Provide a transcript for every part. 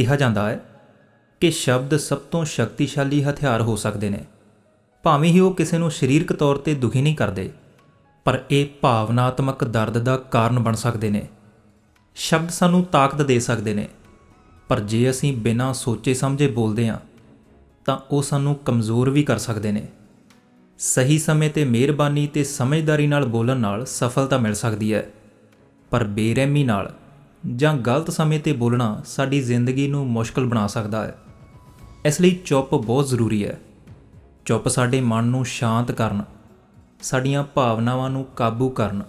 ਕਿਹਾ ਜਾਂਦਾ ਹੈ ਕਿ ਸ਼ਬਦ ਸਭ ਤੋਂ ਸ਼ਕਤੀਸ਼ਾਲੀ ਹਥਿਆਰ ਹੋ ਸਕਦੇ ਨੇ। ਭਾਵੇਂ ਹੀ ਉਹ ਕਿਸੇ ਨੂੰ ਸਰੀਰਕ ਤੌਰ ਤੇ ਦੁਖੀ ਨਹੀਂ ਕਰਦੇ, ਪਰ ਇਹ ਭਾਵਨਾਤਮਕ ਦਰਦ ਦਾ ਕਾਰਨ ਬਣ ਸਕਦੇ ਨੇ। ਸ਼ਬਦ ਸਾਨੂੰ ਤਾਕਤ ਦੇ ਸਕਦੇ ਨੇ, ਪਰ ਜੇ ਅਸੀਂ ਬਿਨਾਂ ਸੋਚੇ ਸਮਝੇ ਬੋਲਦੇ ਹਾਂ, ਤਾਂ ਉਹ ਸਾਨੂੰ ਕਮਜ਼ੋਰ ਵੀ ਕਰ ਸਕਦੇ ਨੇ। ਸਹੀ ਸਮੇਂ ਤੇ ਮਿਹਰਬਾਨੀ ਤੇ ਸਮਝਦਾਰੀ ਨਾਲ ਬੋਲਣ ਨਾਲ ਸਫਲਤਾ ਮਿਲ ਸਕਦੀ ਹੈ, ਪਰ ਬੇਰਹਿਮੀ ਨਾਲ ਜਾਂ ਗਲਤ ਸਮੇਂ ਤੇ ਬੋਲਣਾ ਸਾਡੀ ਜ਼ਿੰਦਗੀ ਨੂੰ ਮੁਸ਼ਕਲ ਬਣਾ ਸਕਦਾ ਹੈ। ਇਸ ਲਈ ਚੁੱਪ ਬਹੁਤ ਜ਼ਰੂਰੀ ਹੈ। ਚੁੱਪ ਸਾਡੇ ਮਨ ਨੂੰ ਸ਼ਾਂਤ ਕਰਨ, ਸਾਡੀਆਂ ਭਾਵਨਾਵਾਂ ਨੂੰ ਕਾਬੂ ਕਰਨ,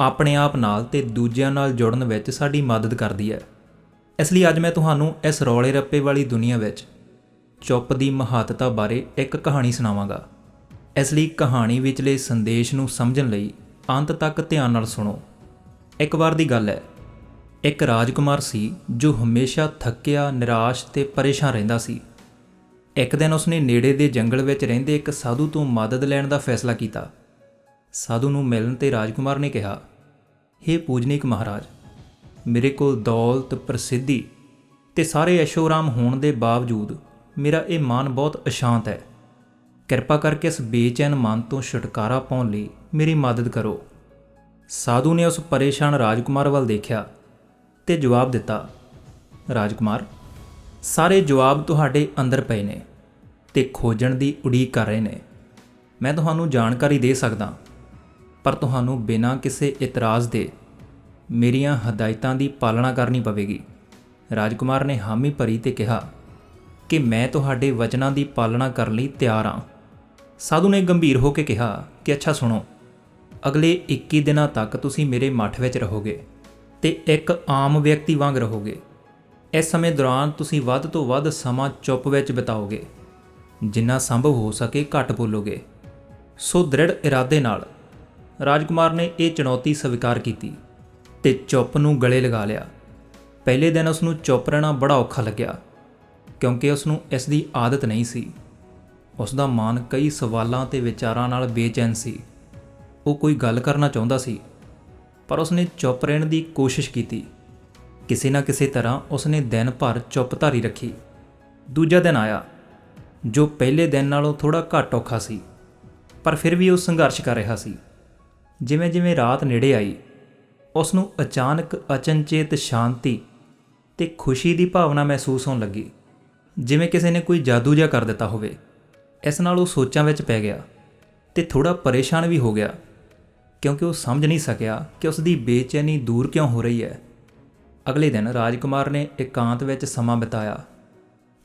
ਆਪਣੇ ਆਪ ਨਾਲ ਤੇ ਦੂਜਿਆਂ ਨਾਲ ਜੁੜਨ ਵਿੱਚ ਸਾਡੀ ਮਦਦ ਕਰਦੀ ਹੈ। ਇਸ ਲਈ ਅੱਜ ਮੈਂ ਤੁਹਾਨੂੰ ਇਸ ਰੌਲੇ ਰੱਪੇ ਵਾਲੀ ਦੁਨੀਆ ਵਿੱਚ ਚੁੱਪ ਦੀ ਮਹੱਤਤਾ ਬਾਰੇ ਇੱਕ ਕਹਾਣੀ ਸੁਣਾਵਾਂਗਾ। ਇਸ ਲਈ ਕਹਾਣੀ ਵਿਚਲੇ ਸੰਦੇਸ਼ ਨੂੰ ਸਮਝਣ ਲਈ ਅੰਤ ਤੱਕ ਧਿਆਨ ਨਾਲ ਸੁਣੋ। ਇੱਕ ਵਾਰ ਦੀ ਗੱਲ ਹੈ ਇੱਕ ਰਾਜਕੁਮਾਰ ਸੀ ਜੋ ਹਮੇਸ਼ਾ ਥੱਕਿਆ, ਨਿਰਾਸ਼ ਤੇ ਪਰੇਸ਼ਾਨ ਰਹਿੰਦਾ ਸੀ। ਇੱਕ ਦਿਨ ਉਸਨੇ ਨੇੜੇ ਦੇ ਜੰਗਲ ਵਿੱਚ ਰਹਿੰਦੇ ਇੱਕ ਸਾਧੂ ਤੋਂ ਮਦਦ ਲੈਣ ਦਾ ਫੈਸਲਾ ਕੀਤਾ। ਸਾਧੂ ਨੂੰ ਮਿਲਣ ਤੇ ਰਾਜਕੁਮਾਰ ਨੇ ਕਿਹਾ हे ਪੂਜਨੀਕ ਮਹਾਰਾਜ, ਮੇਰੇ ਕੋਲ ਦੌਲਤ, ਪ੍ਰਸਿੱਧੀ ਤੇ ਸਾਰੇ ਐਸ਼ੋਰਾਮ ਹੋਣ ਦੇ ਬਾਵਜੂਦ ਮੇਰਾ ਇਹ ਮਨ ਬਹੁਤ ਅਸ਼ਾਂਤ ਹੈ। ਕਿਰਪਾ ਕਰਕੇ ਇਸ ਬੇਚੈਨ ਮਨ ਤੋਂ ਛੁਟਕਾਰਾ ਪਾਉਣ ਲਈ ਮੇਰੀ ਮਦਦ ਕਰੋ। ਸਾਧੂ ਨੇ ਉਸ ਪਰੇਸ਼ਾਨ ਰਾਜਕੁਮਾਰ ਵੱਲ ਦੇਖਿਆ। ਤੇ ਜਵਾਬ ਦਿੱਤਾ, ਰਾਜਕੁਮਾਰ, ਸਾਰੇ ਜਵਾਬ ਤੁਹਾਡੇ ਅੰਦਰ ਪਏ ਨੇ ਤੇ ਖੋਜਣ ਦੀ ਉਡੀਕ ਕਰ ਰਹੇ ਨੇ। ਮੈਂ ਤੁਹਾਨੂੰ ਜਾਣਕਾਰੀ ਦੇ ਸਕਦਾ, ਪਰ ਤੁਹਾਨੂੰ ਬਿਨਾਂ ਕਿਸੇ ਇਤਰਾਜ਼ ਦੇ ਮੇਰੀਆਂ ਹਦਾਇਤਾਂ ਦੀ ਪਾਲਣਾ ਕਰਨੀ ਪਵੇਗੀ। ਰਾਜਕੁਮਾਰ ਨੇ ਹਾਮੀ ਭਰੀ ਤੇ ਕਿਹਾ, ਕਿ ਮੈਂ ਤੁਹਾਡੇ ਵਚਨਾਂ ਦੀ ਪਾਲਣਾ ਕਰਨ ਲਈ ਤਿਆਰ ਹਾਂ। ਸਾਧੂ ਨੇ ਗੰਭੀਰ ਹੋ ਕੇ ਕਿਹਾ, ਕਿ ਅੱਛਾ ਸੁਣੋ, ਅਗਲੇ 21 ਦਿਨਾਂ ਤੱਕ ਤੁਸੀਂ ਮੇਰੇ ਮੱਠ ਵਿੱਚ ਰਹੋਗੇ। ਤੇ ਇੱਕ ਆਮ ਵਿਅਕਤੀ ਵਾਂਗ ਰਹੋਗੇ। ਇਸ ਸਮੇਂ ਦੌਰਾਨ ਤੁਸੀਂ ਵੱਧ ਤੋਂ ਵੱਧ ਸਮਾਂ ਚੁੱਪ ਵਿੱਚ ਬਿਤਾਓਗੇ। ਜਿੰਨਾ ਸੰਭਵ ਹੋ ਸਕੇ ਘੱਟ ਬੋਲੋਗੇ। ਸੋ ਦ੍ਰਿੜ ਇਰਾਦੇ ਨਾਲ ਰਾਜਕੁਮਾਰ ਨੇ ਇਹ ਚੁਣੌਤੀ ਸਵੀਕਾਰ ਕੀਤੀ ਤੇ ਚੁੱਪ ਨੂੰ ਗਲੇ ਲਗਾ ਲਿਆ। ਪਹਿਲੇ ਦਿਨ ਉਸ ਨੂੰ ਚੁੱਪ ਰਹਿਣਾ ਬੜਾ ਔਖਾ ਲੱਗਿਆ, ਕਿਉਂਕਿ ਉਸ ਨੂੰ ਇਸ ਦੀ ਆਦਤ ਨਹੀਂ ਸੀ। ਉਸ ਦਾ ਮਨ ਕਈ ਸਵਾਲਾਂ ਤੇ ਵਿਚਾਰਾਂ ਨਾਲ ਬੇਚੈਨ ਸੀ। ਉਹ ਕੋਈ ਗੱਲ ਕਰਨਾ ਚਾਹੁੰਦਾ ਸੀ ਪਰ ਉਸਨੇ ਚੁੱਪ ਰਹਿਣ ਦੀ ਕੋਸ਼ਿਸ਼ ਕੀਤੀ। ਕਿਸੇ ਨਾ ਕਿਸੇ ਤਰ੍ਹਾਂ ਉਸਨੇ ਦਿਨ ਭਰ ਚੁੱਪ ਧਾਰੀ ਰੱਖੀ। ਦੂਜਾ ਦਿਨ ਆਇਆ, ਜੋ ਪਹਿਲੇ ਦਿਨ ਨਾਲੋਂ ਥੋੜਾ ਘੱਟ ਔਖਾ ਸੀ, ਪਰ ਫਿਰ ਵੀ ਉਹ ਸੰਘਰਸ਼ ਕਰ ਰਿਹਾ ਸੀ। ਜਿਵੇਂ ਜਿਵੇਂ ਰਾਤ ਨੇੜੇ ਆਈ ਉਸ ਨੂੰ ਅਚਾਨਕ ਅਚਨਚੇਤ ਸ਼ਾਂਤੀ ਤੇ ਖੁਸ਼ੀ ਦੀ ਭਾਵਨਾ ਮਹਿਸੂਸ ਹੋਣ ਲੱਗੀ। ਜਿਵੇਂ ਕਿਸੇ ਨੇ ਕੋਈ ਜਾਦੂ ਜਿਹਾ ਕਰ ਦਿੱਤਾ ਹੋਵੇ। ਇਸ ਨਾਲ ਉਹ ਸੋਚਾਂ ਵਿੱਚ ਪੈ ਗਿਆ ਤੇ ਥੋੜਾ ਪਰੇਸ਼ਾਨ ਵੀ ਹੋ ਗਿਆ। ਕਿਉਂਕਿ ਉਹ ਸਮਝ ਨਹੀਂ ਸਕਿਆ ਕਿ ਉਸ ਦੀ ਬੇਚੈਨੀ ਦੂਰ ਕਿਉਂ ਹੋ ਰਹੀ ਹੈ। ਅਗਲੇ ਦਿਨ ਰਾਜਕੁਮਾਰ ਨੇ ਇਕਾਂਤ ਵਿੱਚ ਸਮਾਂ ਬਿਤਾਇਆ।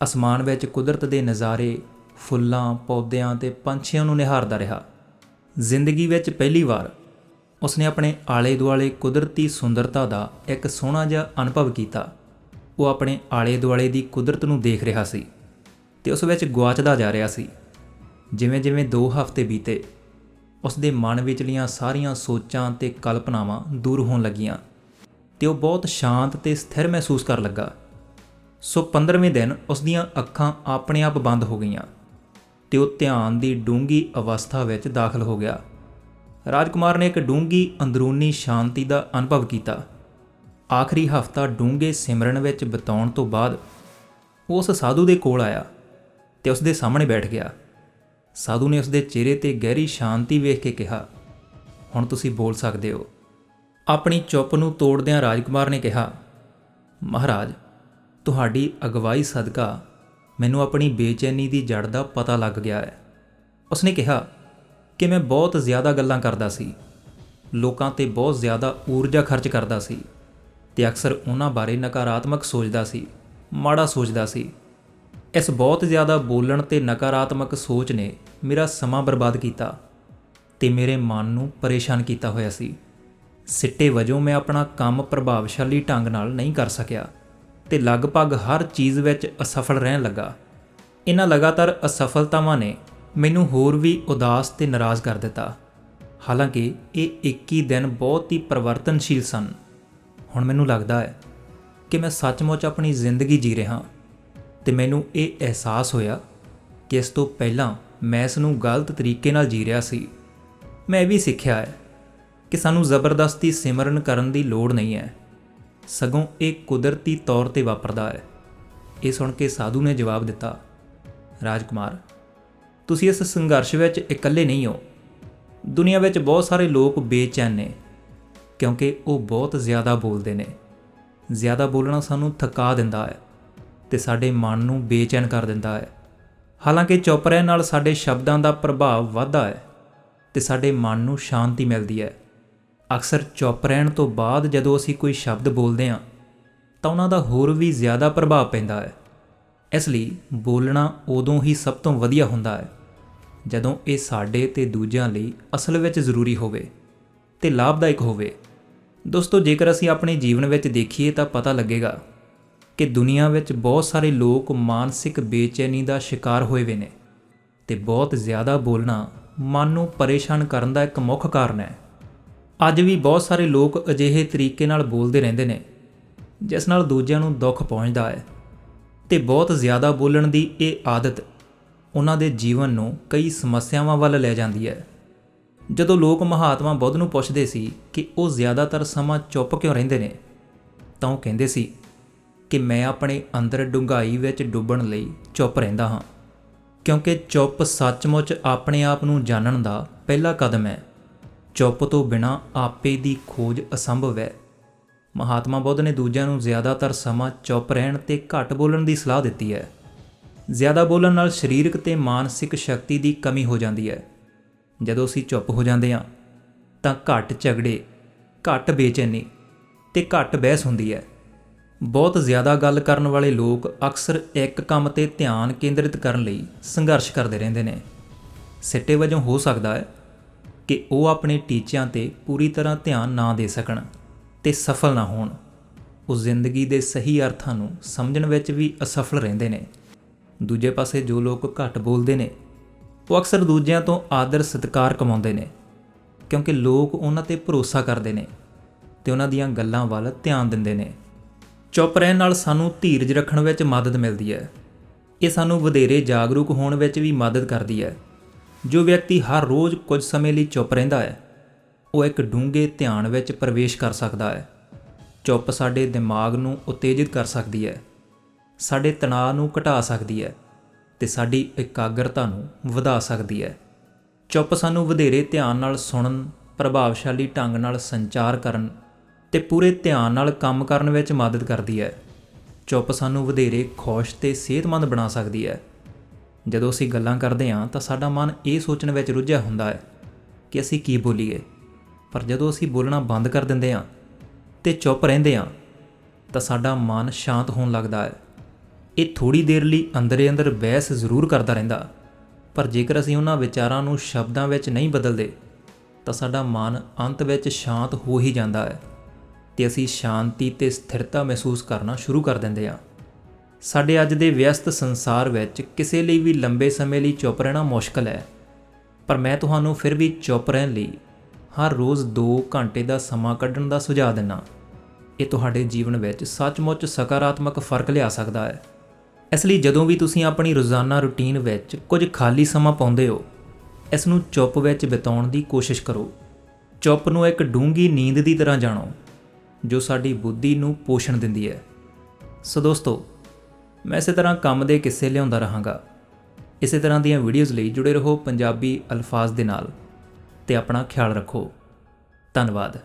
ਅਸਮਾਨ ਵਿੱਚ ਕੁਦਰਤ ਦੇ ਨਜ਼ਾਰੇ, ਫੁੱਲਾਂ, ਪੌਦਿਆਂ ਤੇ ਪੰਛੀਆਂ ਨੂੰ ਨਿਹਾਰਦਾ ਰਿਹਾ। ਜ਼ਿੰਦਗੀ ਵਿੱਚ ਪਹਿਲੀ ਵਾਰ ਉਸਨੇ ਆਪਣੇ ਆਲੇ-ਦੁਆਲੇ ਕੁਦਰਤੀ ਸੁੰਦਰਤਾ ਦਾ ਇੱਕ ਸੋਹਣਾ ਜਿਹਾ ਅਨੁਭਵ ਕੀਤਾ। ਉਹ ਆਪਣੇ ਆਲੇ-ਦੁਆਲੇ ਦੀ ਕੁਦਰਤ ਨੂੰ ਦੇਖ ਰਿਹਾ ਸੀ ਤੇ ਉਸ ਵਿੱਚ ਗੁਆਚਦਾ ਜਾ ਰਿਹਾ ਸੀ। ਜਿਵੇਂ-ਜਿਵੇਂ 2 ਹਫ਼ਤੇ ਬੀਤੇ ਉਸ ਦੇ ਮਨ ਵਿਚਲੀਆਂ ਸਾਰੀਆਂ ਸੋਚਾਂ ਤੇ ਕਲਪਨਾਵਾਂ ਦੂਰ ਹੋਣ ਲੱਗੀਆਂ ਤੇ ਉਹ ਬਹੁਤ ਸ਼ਾਂਤ ਤੇ ਸਥਿਰ ਮਹਿਸੂਸ ਕਰਨ ਲੱਗਾ। ਸੋ 15ਵੇਂ ਦਿਨ ਉਸ ਦੀਆਂ ਅੱਖਾਂ ਆਪਣੇ ਆਪ ਬੰਦ ਹੋ ਗਈਆਂ ਤੇ ਉਹ ਧਿਆਨ ਦੀ ਡੂੰਗੀ ਅਵਸਥਾ ਵਿੱਚ ਦਾਖਲ ਹੋ ਗਿਆ। ਰਾਜਕੁਮਾਰ ਨੇ ਇੱਕ ਡੂੰਗੀ ਅੰਦਰੂਨੀ ਸ਼ਾਂਤੀ ਦਾ ਅਨੁਭਵ ਕੀਤਾ। ਆਖਰੀ ਹਫਤਾ ਡੂੰਗੇ ਸਿਮਰਨ ਵਿੱਚ ਬਿਤਾਉਣ ਤੋਂ ਬਾਅਦ ਉਸ ਸਾਧੂ ਦੇ ਕੋਲ ਆਇਆ ਤੇ ਉਸ ਦੇ ਸਾਹਮਣੇ ਬੈਠ ਗਿਆ। ਸਾਧੂ ਨੇ ਉਸਦੇ ਚਿਹਰੇ ਤੇ ਗਹਿਰੀ ਸ਼ਾਂਤੀ ਵੇਖ ਕੇ ਕਿਹਾ, ਹੁਣ ਤੁਸੀਂ ਬੋਲ ਸਕਦੇ ਹੋ। ਆਪਣੀ ਚੁੱਪ ਨੂੰ ਤੋੜਦਿਆਂ ਰਾਜਕੁਮਾਰ ਨੇ ਕਿਹਾ, ਮਹਾਰਾਜ, ਤੁਹਾਡੀ ਅਗਵਾਈ ਸਦਕਾ ਮੈਨੂੰ ਆਪਣੀ ਬੇਚੈਨੀ ਦੀ ਜੜ ਦਾ ਪਤਾ ਲੱਗ ਗਿਆ ਹੈ। ਉਸਨੇ ਕਿਹਾ, ਕਿ ਮੈਂ ਬਹੁਤ ਜ਼ਿਆਦਾ ਗੱਲਾਂ ਕਰਦਾ ਸੀ। ਲੋਕਾਂ ਤੇ ਬਹੁਤ ਜ਼ਿਆਦਾ ਊਰਜਾ ਖਰਚ ਕਰਦਾ ਸੀ ਤੇ ਅਕਸਰ ਉਹਨਾਂ ਬਾਰੇ ਨਕਾਰਾਤਮਕ ਸੋਚਦਾ ਸੀ, ਮਾੜਾ ਸੋਚਦਾ ਸੀ। ਇਸ ਬਹੁਤ ਜ਼ਿਆਦਾ ਬੋਲਣ ਤੇ ਨਕਾਰਾਤਮਕ ਸੋਚ ਨੇ ਮੇਰਾ ਸਮਾਂ ਬਰਬਾਦ ਕੀਤਾ ਤੇ ਮੇਰੇ ਮਨ ਨੂੰ ਪਰੇਸ਼ਾਨ ਕੀਤਾ ਹੋਇਆ ਸੀ। ਸਿੱਟੇ ਵਜੋਂ ਮੈਂ ਆਪਣਾ ਕੰਮ ਪ੍ਰਭਾਵਸ਼ਾਲੀ ਢੰਗ ਨਾਲ ਨਹੀਂ ਕਰ ਸਕਿਆ ਤੇ ਲਗਭਗ ਹਰ ਚੀਜ਼ ਵਿੱਚ ਅਸਫਲ ਰਹਿਣ ਲੱਗਾ। ਇਹਨਾਂ ਲਗਾਤਾਰ ਅਸਫਲਤਾਵਾਂ ਨੇ ਮੈਨੂੰ ਹੋਰ ਵੀ ਉਦਾਸ ਤੇ ਨਾਰਾਜ਼ ਕਰ ਦਿੱਤਾ। ਹਾਲਾਂਕਿ ਇਹ 21 ਦਿਨ ਬਹੁਤ ਹੀ ਪਰਿਵਰਤਨਸ਼ੀਲ ਸਨ। ਹੁਣ ਮੈਨੂੰ ਲੱਗਦਾ ਹੈ ਕਿ ਮੈਂ ਸੱਚਮੁੱਚ ਆਪਣੀ ਜ਼ਿੰਦਗੀ ਜੀ ਰਿਹਾ ਤੇ ਮੈਨੂੰ ਇਹ ਅਹਿਸਾਸ ਹੋਇਆ ਕਿ ਇਸ ਤੋਂ ਪਹਿਲਾਂ ਮੈਂ ਇਸ ਨੂੰ ਗਲਤ ਤਰੀਕੇ ਨਾਲ ਜੀ ਰਿਹਾ ਸੀ। ਮੈਂ ਇਹ ਵੀ ਸਿੱਖਿਆ ਹੈ ਕਿ ਸਾਨੂੰ ਜ਼ਬਰਦਸਤੀ ਸਿਮਰਨ ਕਰਨ ਦੀ ਲੋੜ ਨਹੀਂ ਹੈ। ਸਗੋਂ ਇਹ ਕੁਦਰਤੀ ਤੌਰ ਤੇ ਵਾਪਰਦਾ ਹੈ। ਇਹ ਸੁਣ ਕੇ ਸਾਧੂ ਨੇ ਜਵਾਬ ਦਿੱਤਾ, ਰਾਜਕੁਮਾਰ, ਤੁਸੀਂ ਇਸ ਸੰਘਰਸ਼ ਵਿੱਚ ਇਕੱਲੇ ਨਹੀਂ ਹੋ। ਦੁਨੀਆ ਵਿੱਚ ਬਹੁਤ ਸਾਰੇ ਲੋਕ ਬੇਚੈਨ ਨੇ, ਕਿਉਂਕਿ ਉਹ ਬਹੁਤ ਜ਼ਿਆਦਾ ਬੋਲਦੇ ਨੇ। ਜ਼ਿਆਦਾ ਬੋਲਣਾ ਸਾਨੂੰ ਥਕਾ ਦਿੰਦਾ ਹੈ ਤੇ ਸਾਡੇ ਮਨ ਨੂੰ ਬੇਚੈਨ ਕਰ ਦਿੰਦਾ ਹੈ। ਹਾਲਾਂਕਿ ਚੁੱਪ ਰਹਿਣ ਨਾਲ ਸਾਡੇ ਸ਼ਬਦਾਂ ਦਾ ਪ੍ਰਭਾਵ ਵੱਧਦਾ ਹੈ ਤੇ ਸਾਡੇ ਮਨ ਨੂੰ ਸ਼ਾਂਤੀ ਮਿਲਦੀ ਹੈ। ਅਕਸਰ ਚੁੱਪ ਰਹਿਣ ਤੋਂ ਬਾਅਦ ਜਦੋਂ ਅਸੀਂ ਕੋਈ ਸ਼ਬਦ ਬੋਲਦੇ ਹਾਂ, ਤਾਂ ਉਹਨਾਂ ਦਾ ਹੋਰ ਵੀ ਜ਼ਿਆਦਾ ਪ੍ਰਭਾਵ ਪੈਂਦਾ ਹੈ। ਇਸ ਲਈ ਬੋਲਣਾ ਉਦੋਂ ਹੀ ਸਭ ਤੋਂ ਵਧੀਆ ਹੁੰਦਾ ਹੈ, ਜਦੋਂ ਇਹ ਸਾਡੇ ਤੇ ਦੂਜਿਆਂ ਲਈ ਅਸਲ ਵਿੱਚ ਜ਼ਰੂਰੀ ਹੋਵੇ ਤੇ ਲਾਭਦਾਇਕ ਹੋਵੇ। ਦੋਸਤੋ, ਜੇਕਰ ਅਸੀਂ ਆਪਣੇ ਜੀਵਨ ਵਿੱਚ ਦੇਖੀਏ ਤਾਂ ਪਤਾ ਲੱਗੇਗਾ ਕਿ ਦੁਨੀਆ ਵਿੱਚ ਬਹੁਤ ਸਾਰੇ ਲੋਕ ਮਾਨਸਿਕ ਬੇਚੈਨੀ ਦਾ ਸ਼ਿਕਾਰ ਹੋਏ ਵੇ ਨੇ ਤੇ ਬਹੁਤ ਜ਼ਿਆਦਾ ਬੋਲਣਾ ਮਨ ਨੂੰ ਪਰੇਸ਼ਾਨ ਕਰਨ ਦਾ ਇੱਕ ਮੁੱਖ ਕਾਰਨ ਹੈ। ਅੱਜ ਵੀ ਬਹੁਤ ਸਾਰੇ ਲੋਕ ਅਜਿਹੇ ਤਰੀਕੇ ਨਾਲ ਬੋਲਦੇ ਰਹਿੰਦੇ ਨੇ, ਜਿਸ ਨਾਲ ਦੂਜਿਆਂ ਨੂੰ ਦੁੱਖ ਪਹੁੰਚਦਾ ਹੈ ਤੇ ਬਹੁਤ ਜ਼ਿਆਦਾ ਬੋਲਣ ਦੀ ਇਹ ਆਦਤ ਉਹਨਾਂ ਦੇ ਜੀਵਨ ਨੂੰ ਕਈ ਸਮੱਸਿਆਵਾਂ ਵੱਲ ਲੈ ਜਾਂਦੀ ਹੈ। ਜਦੋਂ ਲੋਕ ਮਹਾਤਮਾ ਬੁੱਧ ਨੂੰ ਪੁੱਛਦੇ ਸੀ ਕਿ ਉਹ ਜ਼ਿਆਦਾਤਰ ਸਮਾਂ ਚੁੱਪ ਕਿਉਂ ਰਹਿੰਦੇ ਨੇ, ਤਾਂ ਉਹ ਕਹਿੰਦੇ ਸੀ ਕਿ ਮੈਂ ਆਪਣੇ ਅੰਦਰ ਡੂੰਘਾਈ ਵਿੱਚ ਡੁੱਬਣ ਲਈ ਚੁੱਪ ਰਹਿੰਦਾ ਹਾਂ। ਕਿਉਂਕਿ ਚੁੱਪ ਸੱਚਮੁੱਚ ਆਪਣੇ ਆਪ ਨੂੰ ਜਾਣਨ ਦਾ ਪਹਿਲਾ ਕਦਮ ਹੈ। ਚੁੱਪ ਤੋਂ ਬਿਨਾ ਆਪੇ ਦੀ ਖੋਜ ਅਸੰਭਵ ਹੈ। ਮਹਾਤਮਾ ਬੁੱਧ ਨੇ ਦੂਜਿਆਂ ਨੂੰ ਜ਼ਿਆਦਾਤਰ ਸਮਾਂ ਚੁੱਪ ਰਹਿਣ ਤੇ ਘੱਟ ਬੋਲਣ ਦੀ ਸਲਾਹ ਦਿੱਤੀ ਹੈ। ਜ਼ਿਆਦਾ ਬੋਲਣ ਨਾਲ ਸਰੀਰਕ ਤੇ ਮਾਨਸਿਕ ਸ਼ਕਤੀ ਦੀ ਕਮੀ ਹੋ ਜਾਂਦੀ ਹੈ। ਜਦੋਂ ਅਸੀਂ ਚੁੱਪ ਹੋ ਜਾਂਦੇ ਹਾਂ, ਤਾਂ ਘੱਟ ਝਗੜੇ, ਘੱਟ ਬੇਚੈਨੀ ਤੇ ਘੱਟ ਬਹਿਸ ਹੁੰਦੀ ਹੈ। ਬਹੁਤ ਜ਼ਿਆਦਾ ਗੱਲ ਕਰਨ ਵਾਲੇ ਲੋਕ ਅਕਸਰ ਇੱਕ ਕੰਮ ਤੇ ਧਿਆਨ ਕੇਂਦਰਿਤ ਕਰਨ ਲਈ ਸੰਘਰਸ਼ ਕਰਦੇ ਰਹਿੰਦੇ ਨੇ। ਸਿੱਟੇ ਵਜੋਂ ਹੋ ਸਕਦਾ ਹੈ ਕਿ ਉਹ ਆਪਣੇ ਟੀਚਿਆਂ ਤੇ ਪੂਰੀ ਤਰ੍ਹਾਂ ਧਿਆਨ ਨਾ ਦੇ ਸਕਣ ਤੇ ਸਫਲ ਨਾ ਹੋਣ। ਉਹ ਜ਼ਿੰਦਗੀ ਦੇ ਸਹੀ ਅਰਥਾਂ ਨੂੰ ਸਮਝਣ ਵਿੱਚ ਵੀ ਅਸਫਲ ਰਹਿੰਦੇ ਨੇ। ਦੂਜੇ ਪਾਸੇ ਜੋ ਲੋਕ ਘੱਟ ਬੋਲਦੇ ਨੇ, ਉਹ ਅਕਸਰ ਦੂਜਿਆਂ ਤੋਂ ਆਦਰ ਸਤਿਕਾਰ ਕਮਾਉਂਦੇ ਨੇ, ਕਿਉਂਕਿ ਲੋਕ ਉਹਨਾਂ ਤੇ ਭਰੋਸਾ ਕਰਦੇ ਨੇ ਤੇ ਉਹਨਾਂ ਦੀਆਂ ਗੱਲਾਂ ਵੱਲ ਧਿਆਨ ਦਿੰਦੇ ਨੇ। ਚੁੱਪ ਰਹਿਣ ਨਾਲ ਸਾਨੂੰ ਧੀਰਜ ਰੱਖਣ ਵਿੱਚ ਮਦਦ ਮਿਲਦੀ ਹੈ। ਇਹ ਸਾਨੂੰ ਵਧੇਰੇ ਜਾਗਰੂਕ ਹੋਣ ਵਿੱਚ ਵੀ ਮਦਦ ਕਰਦੀ ਹੈ। ਜੋ ਵਿਅਕਤੀ ਹਰ ਰੋਜ਼ ਕੁਝ ਸਮੇਂ ਲਈ ਚੁੱਪ ਰਹਿੰਦਾ ਹੈ, ਉਹ ਇੱਕ ਡੂੰਘੇ ਧਿਆਨ ਵਿੱਚ ਪ੍ਰਵੇਸ਼ ਕਰ ਸਕਦਾ ਹੈ। ਚੁੱਪ ਸਾਡੇ ਦਿਮਾਗ ਨੂੰ ਉਤੇਜਿਤ ਕਰ ਸਕਦੀ ਹੈ, ਸਾਡੇ ਤਣਾਅ ਨੂੰ ਘਟਾ ਸਕਦੀ ਹੈ ਤੇ ਸਾਡੀ ਇਕਾਗਰਤਾ ਨੂੰ ਵਧਾ ਸਕਦੀ ਹੈ। ਚੁੱਪ ਸਾਨੂੰ ਵਧੇਰੇ ਧਿਆਨ ਨਾਲ ਸੁਣਨ, ਪ੍ਰਭਾਵਸ਼ਾਲੀ ਢੰਗ ਨਾਲ ਸੰਚਾਰ ਕਰਨ ਤੇ ਪੂਰੇ ਧਿਆਨ ਨਾਲ ਕੰਮ ਕਰਨ ਵਿੱਚ ਮਦਦ ਕਰਦੀ ਹੈ। ਚੁੱਪ ਸਾਨੂੰ ਵਧੇਰੇ ਖੁਸ਼ ਤੇ ਸਿਹਤਮੰਦ ਬਣਾ ਸਕਦੀ ਹੈ। ਜਦੋਂ ਅਸੀਂ ਗੱਲਾਂ ਕਰਦੇ ਹਾਂ ਤਾਂ ਸਾਡਾ ਮਨ ਇਹ ਸੋਚਣ ਵਿੱਚ ਰੁੱਝਿਆ ਹੁੰਦਾ ਹੈ ਕਿ ਅਸੀਂ ਕੀ ਬੋਲੀਏ। ਪਰ ਜਦੋਂ ਅਸੀਂ ਬੋਲਣਾ ਬੰਦ ਕਰ ਦਿੰਦੇ ਹਾਂ ਤੇ ਚੁੱਪ ਰਹਿੰਦੇ ਹਾਂ ਤਾਂ ਸਾਡਾ ਮਨ ਸ਼ਾਂਤ ਹੋਣ ਲੱਗਦਾ ਹੈ। ਇਹ ਥੋੜੀ ਦੇਰ ਲਈ ਅੰਦਰੇ ਅੰਦਰ ਬਹਿਸ ਜ਼ਰੂਰ ਕਰਦਾ ਰਹਿੰਦਾ। ਪਰ ਜੇਕਰ ਅਸੀਂ ਉਹਨਾਂ ਵਿਚਾਰਾਂ ਨੂੰ ਸ਼ਬਦਾਂ ਵਿੱਚ ਨਹੀਂ ਬਦਲਦੇ ਤਾਂ ਸਾਡਾ ਮਨ ਅੰਤ ਵਿੱਚ ਸ਼ਾਂਤ ਹੋ ਹੀ ਜਾਂਦਾ ਹੈ। ਤੇ ਅਸੀਂ ਸ਼ਾਂਤੀ ਤੇ ਸਥਿਰਤਾ ਮਹਿਸੂਸ ਕਰਨਾ ਸ਼ੁਰੂ ਕਰ ਦਿੰਦੇ ਹਾਂ। ਸਾਡੇ ਅੱਜ ਦੇ ਵਿਅਸਤ ਸੰਸਾਰ ਵਿੱਚ ਕਿਸੇ ਲਈ ਵੀ ਲੰਬੇ ਸਮੇਂ ਲਈ ਚੁੱਪ ਰਹਿਣਾ ਮੁਸ਼ਕਲ ਹੈ। ਪਰ ਮੈਂ ਤੁਹਾਨੂੰ ਫਿਰ ਵੀ ਚੁੱਪ ਰਹਿਣ ਲਈ ਹਰ ਰੋਜ਼ 2 ਘੰਟੇ ਦਾ ਸਮਾਂ ਕੱਢਣ ਦਾ ਸੁਝਾਅ ਦਿੰਦਾ ਇਹ ਤੁਹਾਡੇ ਜੀਵਨ ਵਿੱਚ ਸੱਚਮੁੱਚ ਸਕਾਰਾਤਮਕ ਫ਼ਰਕ ਲਿਆ ਸਕਦਾ ਹੈ। ਇਸ ਲਈ ਜਦੋਂ ਵੀ ਤੁਸੀਂ ਆਪਣੀ ਰੋਜ਼ਾਨਾ ਰੁਟੀਨ ਵਿੱਚ ਕੁਝ ਖਾਲੀ ਸਮਾਂ ਪਾਉਂਦੇ ਹੋ, ਇਸ ਨੂੰ ਚੁੱਪ ਵਿੱਚ ਬਿਤਾਉਣ ਦੀ ਕੋਸ਼ਿਸ਼ ਕਰੋ। ਚੁੱਪ ਨੂੰ ਇੱਕ ਡੂੰਗੀ ਨੀਂਦ ਦੀ ਤਰ੍ਹਾਂ ਜਾਣੋ। ਜੋ ਸਾਡੀ ਬੁੱਧੀ ਨੂੰ ਪੋਸ਼ਣ ਦਿੰਦੀ ਹੈ। ਸੋ ਦੋਸਤੋ, ਮੈਂ ਇਸੇ ਤਰ੍ਹਾਂ ਕੰਮ ਦੇ ਕਿੱਸੇ ਲਿਆਉਂਦਾ ਰਹਾਂਗਾ। ਇਸੇ ਤਰ੍ਹਾਂ ਦੀਆਂ ਵੀਡੀਓਜ਼ ਲਈ ਜੁੜੇ ਰਹੋ ਪੰਜਾਬੀ ਅਲਫਾਜ਼ ਦੇ ਨਾਲ ਤੇ ਆਪਣਾ ਖਿਆਲ ਰੱਖੋ। ਧੰਨਵਾਦ।